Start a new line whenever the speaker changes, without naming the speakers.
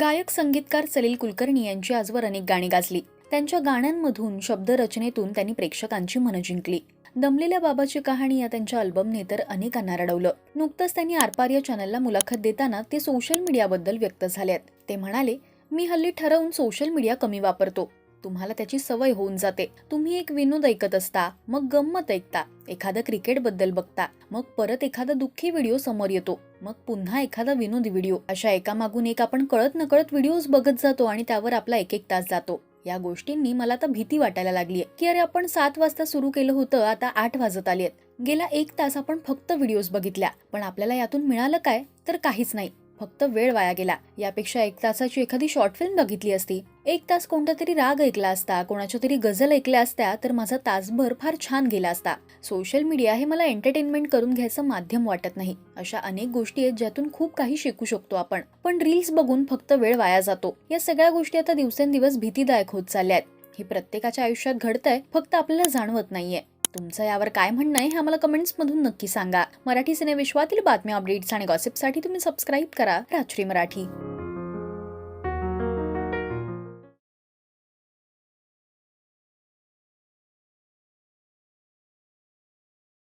गायक संगीतकार सलील कुलकर्णी यांची आजवर अनेक गाणी गाजली. त्यांच्या गाण्यांमधून शब्दरचनेतून त्यांनी प्रेक्षकांची मनं जिंकली. दमलेल्या बाबाची कहाणी या त्यांच्या अल्बमने तर अनेकांना रडवलं. नुकतंच त्यांनी आरपार या चॅनलला मुलाखत देताना ते सोशल मीडियाबद्दल व्यक्त झाल्यात आहेत ते म्हणाले मी हल्ली ठरवून सोशल मीडिया कमी वापरतो. तुम्हाला त्याची सवय होऊन जाते. तुम्ही एक विनोद ऐकत असता मग गंमत ऐकता एखादं क्रिकेटबद्दल बघता मग परत एखादा दुःखी व्हिडिओ समोर येतो मग पुन्हा एखादा विनोदी व्हिडिओ अशा एकामागून एक आपण कळत नकळत व्हिडिओज बघत जातो आणि त्यावर आपला एक एक तास जातो. या गोष्टींनी मला आता भीती वाटायला लागली की अरे आपण सात वाजता सुरू केलं होतं आता आठ वाजत आली आहेत गेला एक तास आपण फक्त व्हिडिओज बघितल्या पण आपल्याला यातून मिळालं काय? तर काहीच नाही. फक्त वेळ वाया गेला. यापेक्षा एक तासाची एखादी शॉर्ट फिल्म बघितली असती. एक तास कोणता तरी राग ऐकला असता कोणाच्या तरी गझल ऐकल्या असत्या तर माझा तासभर फार छान गेला असता. सोशल मीडिया हे मला एंटरटेनमेंट करून घ्यायचं माध्यम वाटत नाही. अशा अनेक गोष्टी आहेत ज्यातून खूप काही शिकू शकतो आपण. पण रील्स बघून फक्त वेळ वाया जातो. या सगळ्या गोष्टी आता दिवसेंदिवस भीतीदायक होत चालल्या आहेत हे प्रत्येकाच्या आयुष्यात घडतंय फक्त आपल्याला जाणवत नाहीये. तुमचं यावर काय म्हणणं आहे हे आम्हाला कमेंट्समधून नक्की सांगा. मराठी सिनेविश्वातील बातम्या अपडेट्स आणि गॉसिपसाठी तुम्ही सबस्क्राईब करा. राजश्री मराठी.